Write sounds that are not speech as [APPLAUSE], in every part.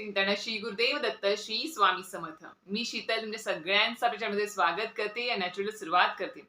चिंतन श्री गुरुदेव दत्त श्री स्वामी समर्थ. मी शीतल म्हणजे सगळ्यांचं आपल्याच्यामध्ये स्वागत करते. या नॅचरल सुरुवात करते.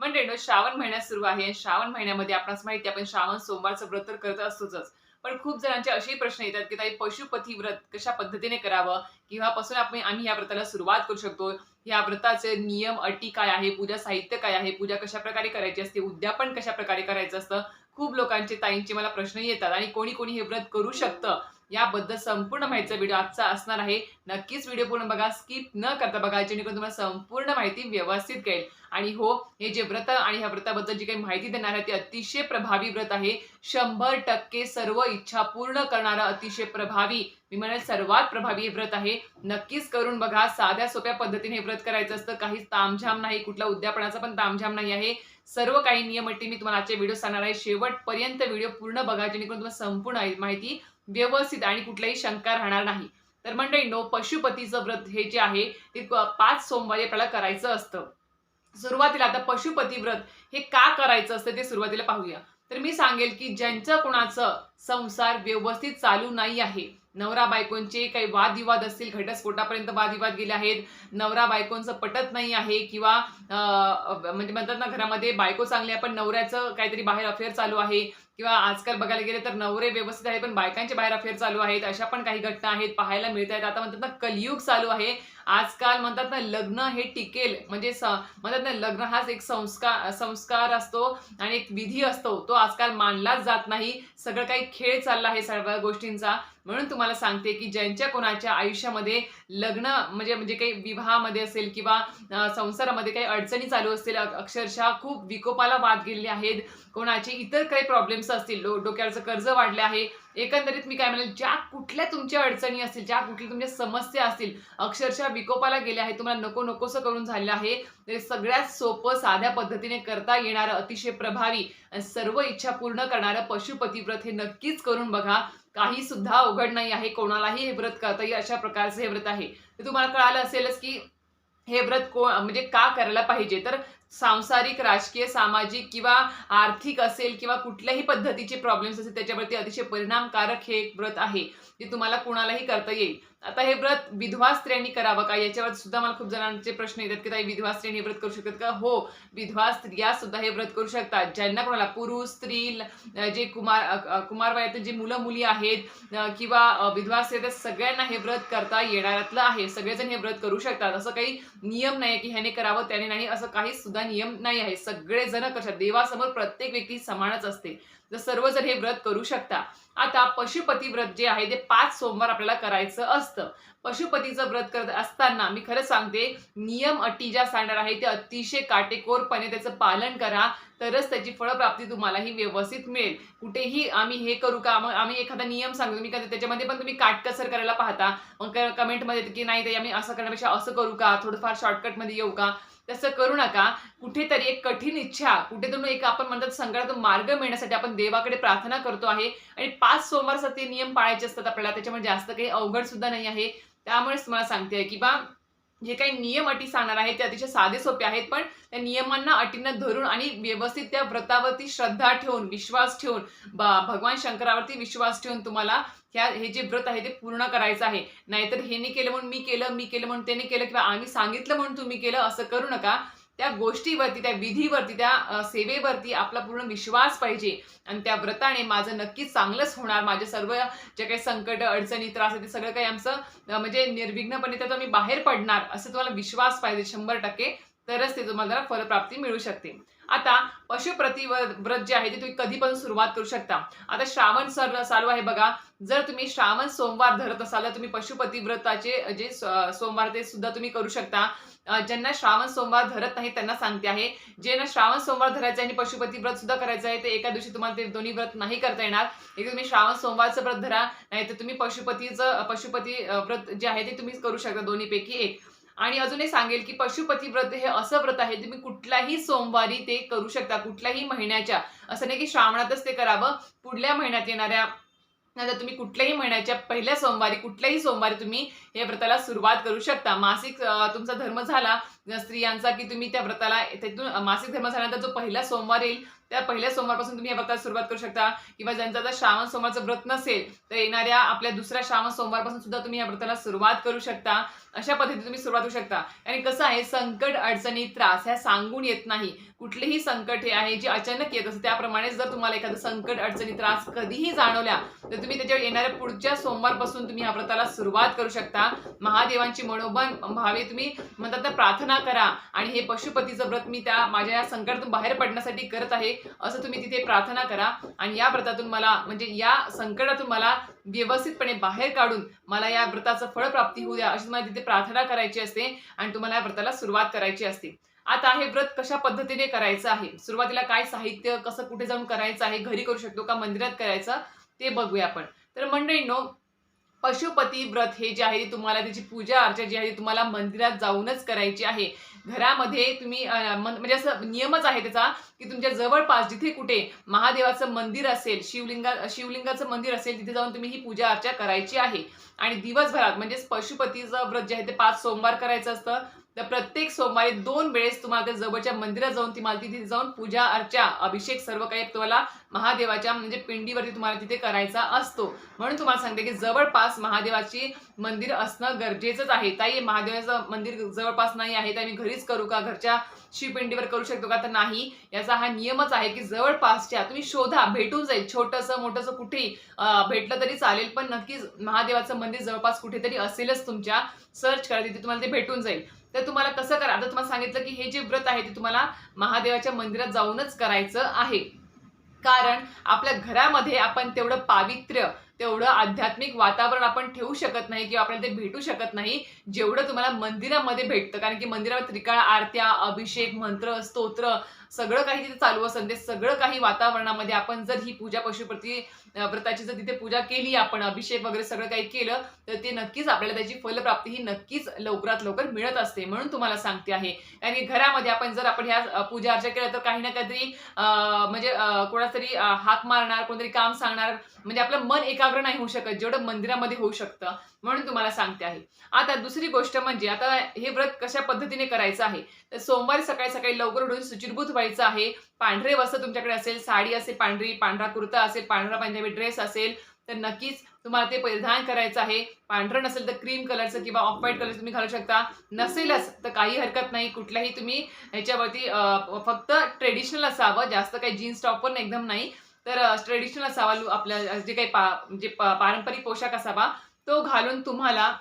म्हणजे श्रावण महिन्यात सुरू आहे. आणि श्रावण महिन्यामध्ये आपणास माहिती आपण श्रावण सोमवारचं व्रत तर करत असतोच पण खूप जणांचे असे प्रश्न येतात की ताई पशुपती व्रत कशा पद्धतीने करावं? किंवापासून आपण आम्ही या व्रताला सुरुवात करू शकतो? या व्रताचे नियम अटी काय आहे? पूजा साहित्य काय आहे? पूजा कशा प्रकारे करायची असते? उद्यापन कशा प्रकारे करायचं असतं? खूप लोकांचे ताईंचे मला प्रश्न येतात. आणि कोणी कोणी हे व्रत करू शकतं? याबद्दल संपूर्ण माहितीचा व्हिडिओ आजचा असणार आहे. नक्कीच व्हिडिओ पूर्ण बघा स्किप न करता बघा जेणेकरून तुम्हाला संपूर्ण माहिती व्यवस्थित कळेल. आणि हो हे जे व्रत आणि ह्या व्रताबद्दल जी काही माहिती देणार आहे ते अतिशय प्रभावी व्रत आहे. शंभर टक्के सर्व इच्छा पूर्ण करणारं अतिशय प्रभावी मी म्हणाल सर्वात प्रभावी हे व्रत आहे. नक्कीच करून बघा साध्या सोप्या पद्धतीने हे व्रत करायचं असतं. काहीच तामझाम नाही कुठला उद्यापनाचा पण तामझाम नाही आहे. सर्व काही नियम अटी मी तुम्हाला आजच्या व्हिडिओ सांगणार आहे. शेवटपर्यंत व्हिडिओ पूर्ण बघा जेणेकरून तुम्हाला संपूर्ण माहिती व्यवस्थित आणि कुठल्याही शंका राहणार नाही. तर मंडळींनो पशुपतीचं व्रत हे जे आहे ते पाच सोमवारी आपल्याला करायचं असतं. सुरुवातीला आता पशुपती व्रत हे का करायचं असतं ते सुरुवातीला पाहूया. तर मी सांगेल की ज्यांचं कोणाचं संसार व्यवस्थित चालू नाही आहे. नवरा बायकोंचे काही वादविवाद असतील घटस्फोटापर्यंत वादविवाद गेले आहेत. नवरा बायकोंचं पटत नाही आहे किंवा म्हणजे म्हणतात ना घरामध्ये बायको चांगली आहे पण नवऱ्याचं काहीतरी बाहेर अफेअर चालू आहे. किंवा आजकाल बघायला गेले तर नवरे व्यवस्थित आहेत पण बायकांचे बाहेर अफेअर चालू आहेत. अशा पण काही घटना आहेत पाहायला मिळत आहेत. आता म्हणतात ना कलियुग चालू आहे. आजकाल म्हणतात ना लग्न हे टिकेल. म्हणजे स- म्हणतात ना लग्न हाच एक संस्कार संस्कार असतो आणि एक विधी असतो. तो आजकाल मानलाच जात नाही. सगळं काही खेळ चालला आहे सर्व गोष्टींचा. म्हणून तुम्हाला सांगते की ज्यांच्या कोणाच्या आयुष्यामध्ये लग्न म्हणजे म्हणजे काही विवाहामध्ये असेल किंवा संसारामध्ये काही अडचणी चालू असतील अक्षरशः खूप विकोपाला वाद गेलेले आहेत. कोणाचे इतर काही प्रॉब्लेम्स असतील डोक्यावरचं कर्ज वाढले आहे एकंदरीत मी काय म्हणेल ज्या कुठल्या तुमच्या अडचणी असतील ज्या कुठल्या तुमच्या समस्या असतील अक्षरशः विकोपाला गेल्या आहे तुम्हाला नको नकोसं करून झालेलं आहे ते सगळ्यात सोपं साध्या पद्धतीने करता येणारं अतिशय प्रभावी आणि सर्व इच्छा पूर्ण करणारं पशुपती व्रत हे नक्कीच करून बघा. काही सुद्धा अवघड नाही आहे कोणालाही हे व्रत करता येईल अशा प्रकारचं हे व्रत आहे. ते तुम्हाला कळालं असेलच की हे व्रत को म्हणजे का करायला पाहिजे? तर सांसारिक राजकीय सामाजिक किंवा आर्थिक असेल किंवा कुठल्याही पद्धतीचे प्रॉब्लेम्स असेल त्याच्यावरती अतिशय परिणामकारक हे एक व्रत आहे ते तुम्हाला कुणालाही करता येईल. आता हे व्रत विधवा स्त्रियांनी करावं का? याच्यावर सुद्धा मला खूप जणांचे प्रश्न येतात की ताई विधवा स्त्रियांनी व्रत करू शकतात का? हो विधवा स्त्रिया सुद्धा हे व्रत करू शकतात. ज्यांना कोणाला पुरुष स्त्री जे कुमार अ- कुमार वयातील जे मुलं मुली आहेत किंवा विधवा स्त्री आहेत, सगळ्यांना हे व्रत करता येणाऱ्यातलं आहे. सगळेजण हे व्रत करू शकतात. असं काही नियम नाही की ह्याने करावं त्याने नाही. असं काही सुद्धा नियम नाही आहे. सगळेजण कशा देवासमोर प्रत्येक व्यक्ती समानच असते. जर सर्वजण हे व्रत करू शकता. आता पशुपती व्रत जे आहे ते पाच सोमवार आपल्याला करायचं असतं. पशुपतीचं व्रत करत असताना मी खरं सांगते नियम अटी ज्या सांगणार आहे ते अतिशय काटेकोरपणे त्याचं पालन करा तरच त्याची फळप्राप्ती तुम्हाला ही व्यवस्थित मिळेल. कुठेही आम्ही हे करू का? मग आम्ही एखादा नियम सांगतो मी कधी त्याच्यामध्ये पण तुम्ही काटकसर करायला पाहता. मग कमेंटमध्ये की नाही ते आम्ही असं करण्यापेक्षा असं करू का? थोडंफार शॉर्टकटमध्ये येऊ का? तसं करू नका. कुठेतरी एक कठीण इच्छा कुठेतरी एक आपण म्हणतात संकटातून मार्ग मिळण्यासाठी आपण देवाकडे प्रार्थना करतो आहे. आणि पाच सोमवारसाठी नियम पाळायचे असतात आपल्याला त्याच्यामुळे जास्त काही अवघड सुद्धा नाही आहे. त्यामुळेच तुम्हाला सांगते आहे की बा जे काही नियम अटी सांगणार आहेत ते अतिशय साधे सोपे आहेत पण त्या नियमांना अटींना धरून आणि व्यवस्थित त्या व्रतावरती श्रद्धा ठेवून विश्वास ठेवून भगवान शंकरावरती विश्वास ठेवून तुम्हाला ह्या हे जे व्रत आहे ते पूर्ण करायचं आहे. नाहीतर हेने केलं म्हणून मी केलं मी केलं म्हणून त्याने केलं किंवा आम्ही सांगितलं म्हणून तुम्ही केलं असं करू नका. त्या गोष्टीवरती त्या विधीवरती त्या सेवेवरती आपला पूर्ण विश्वास पाहिजे. आणि त्या व्रताने माझं नक्कीच चांगलंच होणार. माझे सर्व जे काही संकट अडचणी त्रास आहे ते सगळं काही आमचं म्हणजे निर्विघ्नपणे त्यातून मी बाहेर पडणार असं तुम्हाला विश्वास पाहिजे शंभर टक्के. तरच ते तुम्हाला फलप्राप्ती मिळू शकते. आता पशुप्रती व- व्रत जे आहे ते तुम्ही कधी पण सुरुवात करू शकता. आता श्रावण सर चालू आहे बघा. जर तुम्ही श्रावण सोमवार धरत असाल तर तुम्ही पशुपती व्रताचे जे स- सोमवार ते सुद्धा तुम्ही करू शकता. ज्यांना श्रावण सोमवार धरत नाही त्यांना सांगते आहे. जे श्रावण सोमवार धरायचं आहे आणि पशुपती व्रत सुद्धा करायचं आहे ते एका दिवशी तुम्हाला ते दोन्ही व्रत नाही करता येणार. एक तुम्ही श्रावण सोमवारचं व्रत धरा नाही तर तुम्ही पशुपतीचं पशुपती व्रत जे आहे ते तुम्ही करू शकता दोन्हीपैकी एक. आणि अजूनही सांगेल की पशुपती व्रत हे असं व्रत आहे तुम्ही कुठल्याही सोमवारी ते करू शकता कुठल्याही महिन्याच्या. असं नाही की श्रावणातच ते करावं. पुढल्या महिन्यात येणाऱ्या नंतर तुम्ही कुठल्याही महिन्याच्या पहिल्या सोमवारी कुठल्याही सोमवारी तुम्ही हे व्रताला सुरुवात करू शकता. मासिक तुमचा धर्म झाला स्त्रियांचा की तुम्ही त्या व्रताला त्यातून मासिक धर्म झाल्यानंतर जो पहिला सोमवार येईल त्या पहिल्या सोमवारपासून तुम्ही या व्रताला सुरुवात करू शकता. किंवा ज्यांचा आता श्रावण सोमवारचं व्रत नसेल तर येणाऱ्या आपल्या दुसऱ्या श्रावण सोमवारपासून सुद्धा तुम्ही या व्रताला सुरुवात करू शकता. अशा पद्धतीने तुम्ही सुरुवात करू शकता. आणि कसं आहे संकट अडचणी त्रास ह्या सांगून येत नाही. कुठलेही संकट हे आहे जे अचानक येत असतं. त्याप्रमाणे जर तुम्हाला एखादं संकट अडचणी त्रास कधीही जाणवल्या तर तुम्ही त्याच्यावर येणाऱ्या पुढच्या सोमवारपासून तुम्ही या व्रताला सुरुवात करू शकता. महादेवांची मनोबन भावे तुम्ही म्हणतात ना प्रार्थना करा आणि हे पशुपतीचं व्रत मी त्या माझ्या या संकटातून बाहेर पडण्यासाठी करत आहे असं तुम्ही तिथे प्रार्थना करा. आणि या व्रतातून मला म्हणजे या संकटातून मला व्यवस्थितपणे बाहेर काढून मला या व्रताचं फळप्राप्ती होऊ द्या अशी तुम्हाला तिथे प्रार्थना करायची असते आणि तुम्हाला या व्रताला सुरुवात करायची असते. आता हे व्रत कशा पद्धतीने करायचं आहे? सुरुवातीला काय साहित्य कसं कुठे जाऊन करायचं आहे घरी करू शकतो का मंदिरात करायचं ते बघूया आपण. तर मंडळींनो पशुपती व्रत हे जे आहे तुम्हाला त्याची पूजा अर्चा जी आहे तुम्हाला मंदिरात जाऊनच करायची आहे. घरामध्ये तुम्ही म्हणजे असं नियमच आहे त्याचा की तुमच्या जवळपास जिथे कुठे महादेवाचं मंदिर असेल शिवलिंगा शिवलिंगाचं मंदिर असेल तिथे जाऊन तुम्ही ही पूजा अर्चा करायची आहे. आणि दिवसभरात म्हणजेच पशुपतीचं व्रत जे आहे ते पाच सोमवार करायचं असतं तर प्रत्येक सोमवारी दोन वेळेस तुम्हाला त्या जवळच्या मंदिरात जाऊन ती मला तिथे जाऊन पूजा अर्चा अभिषेक सर्व काही तुम्हाला महादेवाच्या म्हणजे पिंडीवरती तुम्हाला तिथे करायचा असतो. म्हणून तुम्हाला सांगते की जवळपास महादेवाची मंदिर असणं गरजेचंच आहे. ताई महादेवाचं मंदिर जवळपास नाही आहे तर मी घरीच करू का? घरच्या शिवपिंडीवर करू शकतो का? तर नाही. याचा हा नियमच आहे की जवळपासच्या तुम्ही शोधा भेटून जाईल. छोटंसं मोठंसं कुठेही भेटलं तरी चालेल पण नक्कीच महादेवाचं मंदिर जवळपास कुठेतरी असेलच तुमच्या. सर्च करा तिथे तुम्हाला ते भेटून जाईल. तर तुम्हाला कसं करा आता तुम्हाला सांगितलं की हे जे व्रत आहे ते तुम्हाला महादेवाच्या मंदिरात जाऊनच करायचं आहे. कारण आपल्या घरामध्ये आपण तेवढं पावित्र्य तेवढं आध्यात्मिक वातावरण आपण ठेवू शकत नाही किंवा आपल्याला ते भेटू शकत नाही जेवढं तुम्हाला मंदिरामध्ये भेटतं. कारण की मंदिरावर त्रिकाळ आरत्या अभिषेक मंत्र स्तोत्र सगळं काही तिथे चालू असेल ते सगळं काही वातावरणामध्ये आपण जर ही पूजा पशुपती व्रताची जर तिथे पूजा केली आपण अभिषेक वगैरे सगळं काही केलं तर ते नक्कीच आपल्याला त्याची फलप्राप्ती ही नक्कीच लवकरात लवकर मिळत असते म्हणून तुम्हाला सांगते आहे. कारण की घरामध्ये आपण जर आपण ह्या पूजा अर्चा केल्या तर काही ना काहीतरी अं, म्हणजे कोणातरी हाक मारणार कोणतरी काम सांगणार म्हणजे आपलं मन एकाग्र नाही होऊ शकत जेवढं मंदिरामध्ये होऊ शकतं म्हणून तुम्हाला सांगते आहे. आता दुसरी गोष्ट म्हणजे आता हे व्रत कशा पद्धतीने करायचं आहे? तर सोमवारी सकाळी सकाळी लवकर उठून सुचिरभूत व्हायचं आहे. पांढरे वस्त्र तुमच्याकडे असेल साडी असेल पांढरी पांढरा कुर्ता असेल पांढरा पंजाबी ड्रेस असेल तर नक्कीच तुम्हाला ते परिधान करायचं आहे. पांढरं नसेल तर क्रीम कलरचं किंवा ऑफ व्हाईट कलर तुम्ही घालू शकता. नसेलच तर काही हरकत नाही. कुठल्याही तुम्ही ह्याच्यावरती फक्त ट्रेडिशनल असावं. जास्त काही जीन्स टॉप पण एकदम नाही. तर ट्रेडिशनल असावा. आपल्या जे काही पा म्हणजे जे पारंपरिक पोशाख असावा तो घालून तुम्हाला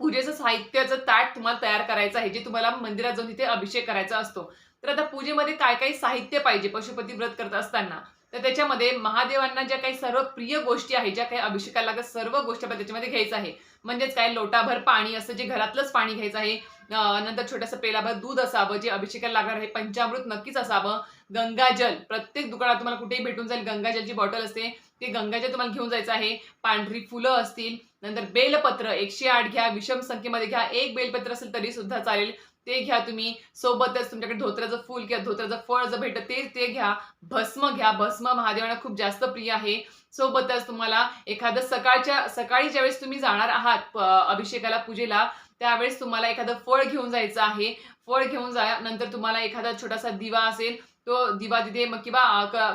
पूजेचं साहित्याचं ताट तुम्हाला तयार करायचं आहे. जे तुम्हाला मंदिरात जाऊन तिथे अभिषेक करायचा असतो. तर आता पूजेमध्ये काय काय साहित्य पाहिजे पशुपती व्रत करत असताना? तर त्याच्यामध्ये महादेवांना ज्या काही सर्व प्रिय गोष्टी आहेत ज्या काही अभिषेकाला लागत सर्व गोष्टी आपण त्याच्यामध्ये घ्यायचं आहे. म्हणजेच काय? लोटाभर पाणी असं जे घरातलंच पाणी घ्यायचं आहे. नंतर छोटंसं पेलाभर दूध असावं जे अभिषेकाला लागणार आहे पंचामृत नक्कीच असावं. गंगाजल प्रत्येक दुकानात तुम्हाला कुठेही भेटून जाईल गंगाजलची बॉटल असते. ते गंगाजल तुम्हाला घेऊन जायचं आहे. पांढरी फुलं असतील. नंतर बेलपत्र एकशे आठ घ्या विषम संख्येमध्ये घ्या. एक बेलपत्र असेल तरी सुद्धा चालेल. ते घ्या तुम्ही. सोबतच तुमच्याकडे धोत्राचं फूल किंवा धोत्राचं फळ जर भेटत ते ते घ्या. भस्म घ्या. भस्म महादेवांना खूप जास्त प्रिय आहे. सोबतच तुम्हाला एखादं सकाळच्या सकाळी ज्यावेळेस तुम्ही जाणार आहात अभिषेकाला पूजेला त्यावेळेस तुम्हाला एखादं फळ घेऊन जायचं आहे. फळ घेऊन जा नंतर तुम्हाला एखादा छोटासा दिवा असेल तो दिवा तिथे मग किंवा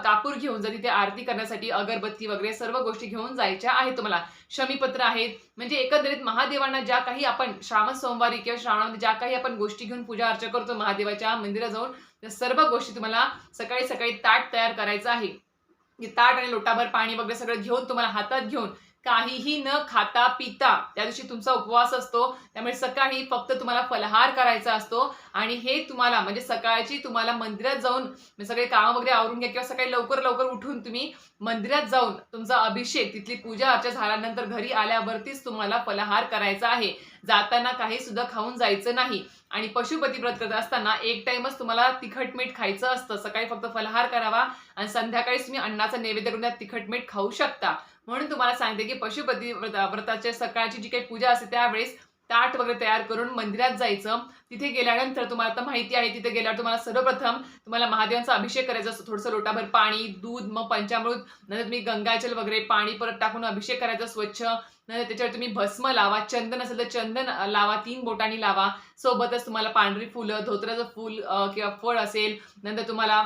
कापूर घेऊन जा तिथे आरती करण्यासाठी अगरबत्ती वगैरे सर्व गोष्टी घेऊन जायच्या आहेत तुम्हाला. शमीपत्र आहेत. म्हणजे एकंदरीत महादेवांना ज्या काही आपण श्रावण सोमवारी किंवा श्रावणामध्ये ज्या काही आपण गोष्टी घेऊन पूजा अर्चा करतो महादेवाच्या मंदिरात जाऊन त्या सर्व गोष्टी तुम्हाला सकाळी सकाळी ताट तयार करायचं आहे. ताट आणि लोटाभर पाणी वगैरे सगळं घेऊन तुम्हाला हातात घेऊन काहीही न खाता पिता त्या दिवशी तुमचा उपवास असतो. त्यामुळे सकाळी फक्त तुम्हाला फलहार करायचा असतो. आणि हे तुम्हाला म्हणजे सकाळची तुम्हाला मंदिरात जाऊन सगळे कामं वगैरे आवरून घ्या किंवा सकाळी लवकर लवकर उठून तुम्ही मंदिरात जाऊन तुमचा अभिषेक तिथली पूजा अर्चा झाल्यानंतर घरी आल्यावरतीच तुम्हाला फलहार करायचा आहे. जाताना काही सुद्धा खाऊन जायचं नाही. आणि पशुपती व्रत करत असताना एक टाइमच तुम्हाला तिखट मीठ खायचं असतं. सकाळी फक्त फलहार करावा. आणि संध्याकाळीच तुम्ही अन्नाचा नैवेद्य करून तिखट मीठ खाऊ शकता. म्हणून तुम्हाला सांगते की पशुपती व्रताच्या सकाळची जी काही पूजा असते त्यावेळेस ताट वगैरे तयार करून मंदिरात जायचं. तिथे गेल्यानंतर तुम्हाला आता माहिती आहे तिथे गेल्यावर तुम्हाला सर्वप्रथम तुम्हाला महादेवांचा अभिषेक करायचा असतो. थोडंसं लोटाभर पाणी दूध मग पंचामृत नंतर तुम्ही गंगाजल वगैरे पाणी परत टाकून अभिषेक करायचा स्वच्छ. नंतर त्याच्यावर तुम्ही भस्म लावा चंदन असेल तर चंदन लावा तीन बोटांनी लावा. सोबतच तुम्हाला पांढरी फुलं धोत्राचं फुल किंवा फळ असेल. नंतर तुम्हाला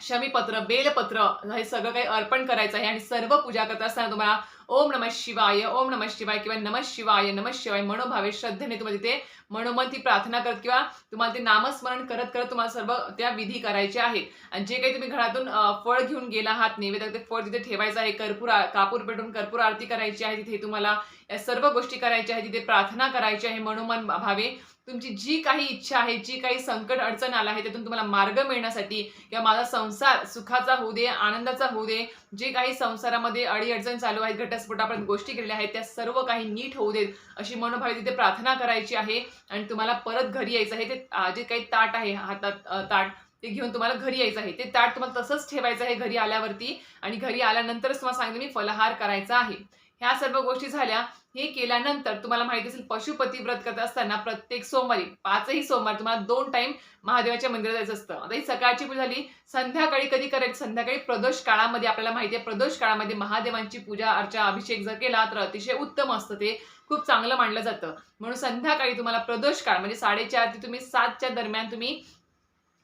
शमीपत्र बेलपत्र हे सगळं काही अर्पण करायचं आहे आणि सर्व पूजा करत असताना तुम्हाला ओम नमः शिवाय ओम नमः शिवाय किंवा नमः शिवाय नमः शिवाय मनोभावे श्रद्धेने तुम्हाला तिथे मनोमन ती प्रार्थना करत किंवा तुम्हाला ते नामस्मरण करत करत तुम्हाला सर्व त्या विधी करायचे आहेत. आणि जे काही तुम्ही घरातून फळ घेऊन गेला आहात नैवेद्य ते फळ तिथे ठेवायचं आहे कर्पूर कापूर पेटून कर्पूर आरती करायची आहे तिथे तुम्हाला या सर्व गोष्टी करायच्या आहेत तिथे प्रार्थना करायची आहे मनोमन भावे तुमची जी काही इच्छा आहे जी काही संकट अडचण आला आहे त्यातून तुम्हाला मार्ग मिळण्यासाठी किंवा माझा संसार सुखाचा होऊ दे आनंदाचा होऊ दे जे काही संसारामध्ये अडीअडचण चालू आहेत घटस्फोटापर्यंत गोष्टी केलेल्या आहेत त्या सर्व काही नीट होऊ देत अशी मनोभावी तिथे प्रार्थना करायची आहे. आणि तुम्हाला परत घरी यायचं आहे ते जे काही ताट आहे हातात ताट ते घेऊन तुम्हाला घरी यायचं आहे. ते ताट तुम्हाला तसंच ठेवायचं आहे घरी आल्यावरती. आणि घरी आल्यानंतरच तुम्हाला सांगितलं मी फलहार करायचा आहे. ह्या सर्व गोष्टी झाल्या. हे केल्यानंतर तुम्हाला माहिती असेल पशुपती व्रत करत असताना प्रत्येक सोमवारी पाचही सोमवार तुम्हाला दोन टाइम महादेवाच्या मंदिरात जायचं असतं. आता ही सकाळची पूजा झाली संध्याकाळी कधी करायची संध्याकाळी प्रदोष काळामध्ये आपल्याला माहिती आहे प्रदोष काळामध्ये महादेवांची पूजा अर्चा अभिषेक जर केला तर अतिशय उत्तम असतं. ते खूप चांगलं मानलं जातं. म्हणून संध्याकाळी तुम्हाला प्रदोष काळ म्हणजे साडेचार ते तुम्ही सातच्या दरम्यान तुम्ही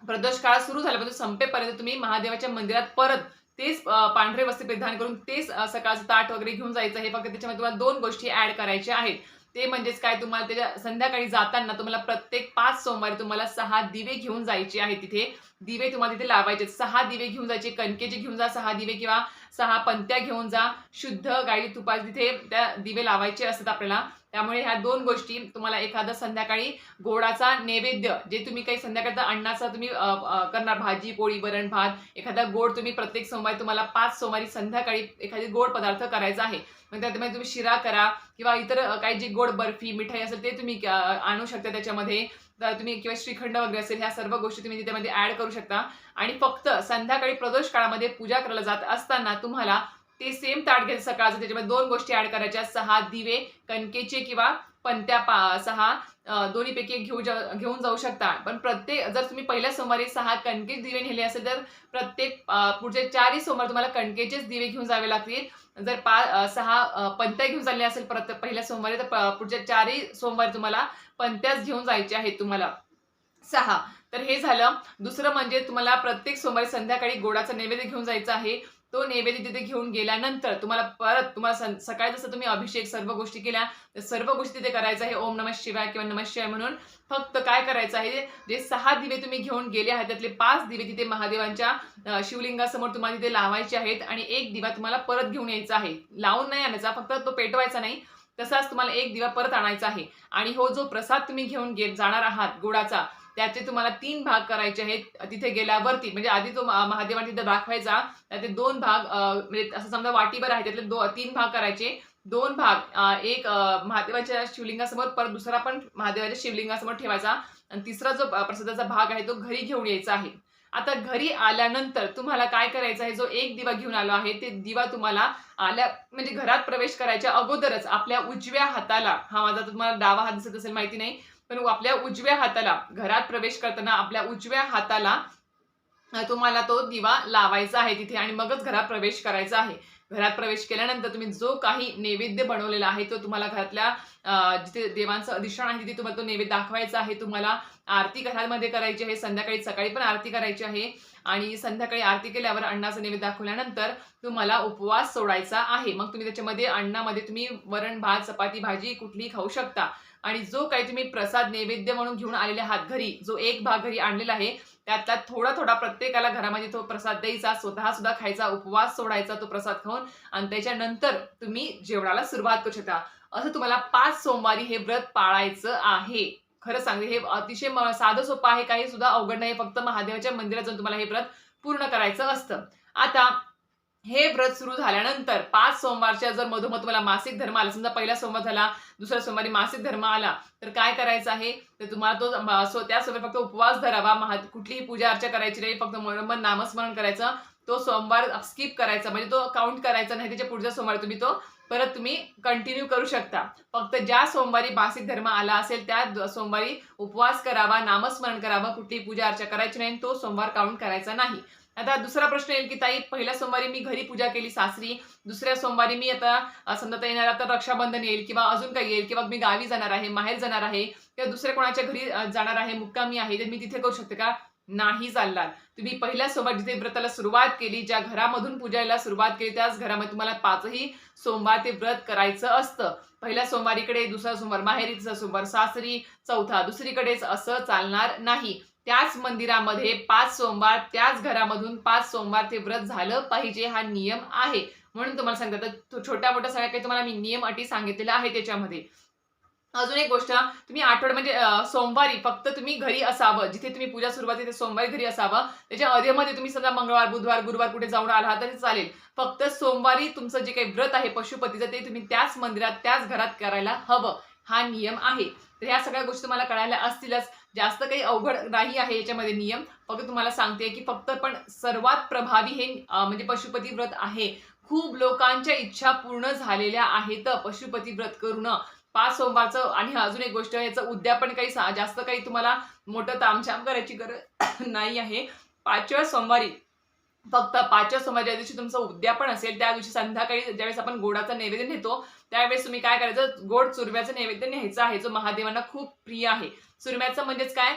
प्रदोष काळ सुरू झाल्यापासून संपेपर्यंत तुम्ही महादेवाच्या मंदिरात परत तेच पांढरे वस्त्र परिधान करून तेच सकाळचं ताट वगैरे घेऊन जायचं हे फक्त त्याच्यामध्ये तुम्हाला दोन गोष्टी ऍड करायच्या आहेत. ते म्हणजेच काय तुम्हाला त्याच्या संध्याकाळी जाताना तुम्हाला प्रत्येक पाच सोमवारी तुम्हाला सहा दिवे घेऊन जायचे आहेत तिथे. दिवे तुम्हाला तिथे लावायचे सहा दिवे घेऊन जायचे कणकेचे घेऊन जा सहा दिवे किंवा सहा पंत्या घेऊन जा. शुद्ध गाई तुपाचे तिथे त्या दिवे लावायचे असतात आपल्याला. त्यामुळे ह्या दोन गोष्टी तुम्हाला एखादं संध्याकाळी गोडाचा नैवेद्य जे तुम्ही काही संध्याकाळचा अन्नाचा तुम्ही करणार भाजी पोळी वरण भात एखादा गोड तुम्ही प्रत्येक सोमवारी तुम्हाला पाच सोमवारी संध्याकाळी एखादी गोड पदार्थ करायचा आहे. मग त्यामध्ये तुम्ही शिरा करा किंवा इतर काही जी गोड बर्फी मिठाई असेल ते तुम्ही आणू शकता त्याच्यामध्ये. तर तुम्ही किंवा श्रीखंड वगैरे असेल ह्या सर्व गोष्टी तुम्ही त्यामध्ये ऍड करू शकता. आणि फक्त संध्याकाळी प्रदोष काळामध्ये पूजा करायला जात असताना तुम्हाला ते सेम ताट घ्यायचं सकाळचं त्याच्यामध्ये दोन गोष्टी ॲड करायच्या. सहा दिवे कणकेचे किंवा पंत्या पा सहा दोन्हीपैकी एक घेऊ जा- घेऊन जाऊ शकता. पण प्रत्येक जर तुम्ही पहिल्या सोमवारी सहा कणकेच दिवे नेले असेल तर प्रत्येक पुढचे चारही सोमवार तुम्हाला कणकेचेच दिवे घेऊन जावे लागतील. जर पा सहा अं, पंत्या घेऊन चालले असेल प्रत पहिल्या सोमवारी तर पुढच्या चारही सोमवारी तुम्हाला पंत्याच घेऊन जायचे आहेत तुम्हाला. सहा. तर हे झालं. दुसरं म्हणजे तुम्हाला प्रत्येक सोमवारी संध्याकाळी गोडाचा नैवेद्य घेऊन जायचा आहे. तो नैवेद्य तिथे घेऊन गेल्यानंतर तुम्हाला परत तुम्हाला सकाळी जसं तुम्ही अभिषेक सर्व गोष्टी केल्या तर सर्व गोष्टी तिथे करायचं आहे. ओम नमः शिवाय किंवा नमः शिवाय म्हणून. फक्त काय करायचं आहे? जे सहा दिवे तुम्ही घेऊन गेले आहेत त्यातले पाच दिवे तिथे महादेवांच्या शिवलिंगासमोर तुम्हाला तिथे लावायचे आहेत आणि एक दिवा तुम्हाला परत घेऊन यायचा आहे. लावून नाही आणायचा फक्त तो पेटवायचा नाही. तसाच तुम्हाला एक दिवा परत आणायचा आहे. आणि हो जो प्रसाद तुम्ही घेऊन जाणार आहात गुडाचा त्याचे तुम्हाला तीन भाग करायचे आहेत तिथे गेल्यावरती. म्हणजे आधी तो महादेवाने तिथे दाखवायचा त्याचे दोन भाग म्हणजे असं समजा वाटीभर आहे त्यातले दो तीन भाग करायचे. दोन भाग एक महादेवाच्या शिवलिंगासमोर परत दुसरा पण महादेवाच्या शिवलिंगासमोर ठेवायचा. आणि तिसरा जो प्रसादाचा भाग आहे तो घरी घेऊन यायचा आहे. आता घरी आल्यानंतर तुम्हाला काय करायचं आहे जो एक दिवा घेऊन आलो आहे ते दिवा तुम्हाला आल्या म्हणजे घरात प्रवेश करायच्या अगोदरच आपल्या उजव्या हाताला हा माझा तुम्हाला डावा हात दिसत असेल माहिती नाही पण आपल्या उजव्या हाताला घरात प्रवेश करताना आपल्या उजव्या हाताला तुम्हाला तो दिवा लावायचा आहे तिथे आणि मगच घरात प्रवेश करायचा आहे. घरात प्रवेश केल्यानंतर तुम्ही जो काही नैवेद्य बनवलेला आहे तो तुम्हाला घरातल्या जिथे देवांचं अधिष्ठान आहे तिथे तुम्हाला तो नैवेद्य दाखवायचा आहे. तुम्हाला आरती घरामध्ये करायची आहे संध्याकाळी सकाळी पण आरती करायची आहे आणि संध्याकाळी आरती केल्यावर अण्णाचं नैवेद्य दाखवल्यानंतर तुम्हाला उपवास सोडायचा आहे. मग तुम्ही त्याच्यामध्ये अण्णामध्ये तुम्ही वरण भात चपाती भाजी कुठलीही खाऊ शकता. आणि जो काही तुम्ही प्रसाद नैवेद्य म्हणून घेऊन आलेले आहात घरी जो एक भाग घरी आणलेला आहे त्यातला थोडा थोडा प्रत्येकाला घरामध्ये तो प्रसाद द्यायचा स्वतः सुद्धा खायचा उपवास सोडायचा तो प्रसाद खाऊन आणि त्याच्यानंतर तुम्ही जेवणाला सुरुवात करू शकता. असं तुम्हाला पाच सोमवारी हे व्रत पाळायचं आहे. खरं सांगते हे अतिशय म- साधं सोपं आहे काही सुद्धा अवघड नाही. फक्त महादेवाच्या मंदिरात जाऊन तुम्हाला हे व्रत पूर्ण करायचं असतं. आता हे व्रत सुरू झाल्यानंतर पाच सोमवारच्या जर मधोमध तुम्हाला मासिक धर्म आला समजा पहिला सोमवार झाला दुसऱ्या सोमवारी मासिक धर्म आला तर काय करायचं आहे? तर तुम्हाला तो सो त्या सोमवारी फक्त उपवास धरावा महा कुठलीही पूजा अर्चा करायची नाही फक्त मनोमन नामस्मरण करायचं तो सोमवार स्किप करायचा म्हणजे तो काउंट करायचा नाही त्याच्या पुढच्या सोमवारी तुम्ही तो परत तुम्ही कंटिन्यू करू शकता. फक्त ज्या सोमवारी मासिक धर्म आला असेल त्या सोमवारी उपवास करावा नामस्मरण करावा कुठली पूजा अर्चा करायची नाही आणि तो सोमवार काउंट करायचा नाही. आता दुसरा प्रश्न येईल की ताई पहिल्या सोमवारी मी घरी पूजा केली सासरी दुसऱ्या सोमवारी मी आता समजा येणार आता रक्षाबंधन येईल किंवा अजून काही येईल किंवा मी गावी जाणार आहे माहेर जाणार आहे किंवा दुसऱ्या कोणाच्या घरी जाणार आहे मुक्कामी आहे तर मी तिथे करू शकते का? नाही चालणार. तुम्ही पहिल्या सोमवार जिथे व्रताला सुरुवात केली ज्या घरामधून पूजायला सुरुवात केली त्याच घरामध्ये तुम्हाला पाचही सोमवार ते व्रत करायचं असतं. पहिल्या सोमवारीकडे दुसरा सोमवार माहेरी तिसरा सोमवार सासरी चौथा दुसरीकडेच असं चालणार नाही. त्याच मंदिरामध्ये पाच सोमवार त्याच घरामधून पाच सोमवार ते व्रत झालं पाहिजे हा नियम आहे. म्हणून तुम्हाला सांगतात छोट्या मोठ्या सगळ्या काही तुम्हाला मी नियम अटी सांगितलेल्या आहे त्याच्यामध्ये. अजून एक गोष्ट तुम्ही आठवड म्हणजे सोमवारी फक्त तुम्ही घरी असावं. जिथे तुम्ही पूजा सुरुवात तिथे सोमवारी घरी असावं. त्याच्या अधेमध्ये तुम्ही समजा मंगळवार बुधवार गुरुवार कुठे जाऊन आला तरी चालेल. फक्त सोमवारी तुमचं जे काही व्रत आहे पशुपतीचं ते तुम्ही त्याच मंदिरात त्याच घरात करायला हवं. हा नियम आहे. तर ह्या सगळ्या गोष्टी तुम्हाला कळायला असतीलच. जास्त काही अवघड नाही आहे याच्यामध्ये नियम. फक्त तुम्हाला सांगते की फक्त पण सर्वात प्रभावी हे म्हणजे पशुपती व्रत आहे. खूप लोकांच्या इच्छा पूर्ण झालेल्या आहेत पशुपती व्रत करून पाच सोमवारचं आणि अजून एक गोष्ट याचं उद्यापन काही जास्त काही तुम्हाला मोठं तामछाम करायची गरज [COUGHS] नाही आहे. पाचव्या सोमवारी फक्त पाचव्या सोमवारी ज्या दिवशी तुमचं उद्यापन असेल त्या दिवशी संध्याकाळी ज्यावेळेस आपण गोडाचा नैवेद्य नेतो त्यावेळेस तुम्ही काय करायचं? गोड चुरम्याचं नैवेद्य न्यायचं आहे जो महादेवांना खूप प्रिय आहे. चुरम्याचं म्हणजेच काय?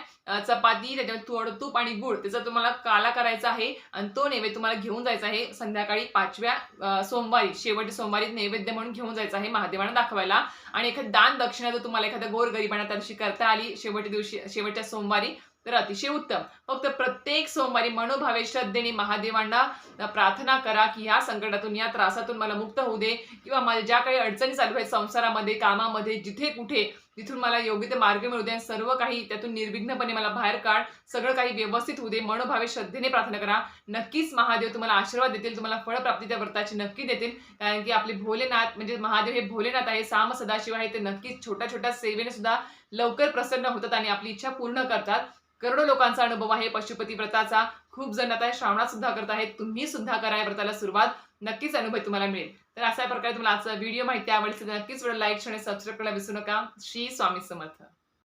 चपाती त्याच्यामध्ये थोडं तूप आणि गुळ. त्याचा तुम्हाला काला करायचा आहे आणि तो नैवेद्य तुम्हाला घेऊन जायचा आहे संध्याकाळी पाचव्या सोमवारी. शेवटी सोमवारी नैवेद्य म्हणून घेऊन जायचं आहे महादेवांना दाखवायला. आणि एखादं दान दक्षिणा जर तुम्हाला एखाद्या गोर गरिबांना तशी करता आली शेवटी दिवशी शेवटच्या सोमवारी तर अतिशय उत्तम. फक्त प्रत्येक सोमवारी मनोभावे श्रद्धेने महादेवांना प्रार्थना करा की ह्या संकटातून या त्रासातून मला मुक्त होऊ दे किंवा माझ्या ज्या काही अडचणी चालू आहेत संसारामध्ये कामामध्ये जिथे कुठे तिथून मला योग्य ते मार्ग मिळू दे आणि सर्व काही त्यातून निर्विघ्नपणे मला बाहेर काढ. सगळं काही व्यवस्थित होऊ दे. मनोभावे श्रद्धेने प्रार्थना करा. नक्कीच महादेव तुम्हाला आशीर्वाद देतील तुम्हाला फळप्राप्ती त्या व्रताची नक्की देतील. कारण की आपले भोलेनाथ म्हणजे महादेव हे भोलेनाथ आहे साम सदाशिव आहे ते नक्कीच छोट्या छोट्या सेवेने सुद्धा लवकर प्रसन्न होतात आणि आपली इच्छा पूर्ण करतात. करोडो लोकांचा अनुभव आहे. पशुपती व्रताचा खूप जण आता श्रावणात सुद्धा करत आहेत. तुम्ही सुद्धा करा या व्रताला सुरुवात. नक्कीच अनुभव तुम्हाला मिळेल. तर अशा प्रकारे तुम्हाला आजचा व्हिडिओ माहिती आवडली नक्कीच व्हिडिओ लाईक आणि सबस्क्राईब करायला विसरू नका. श्री स्वामी समर्थ.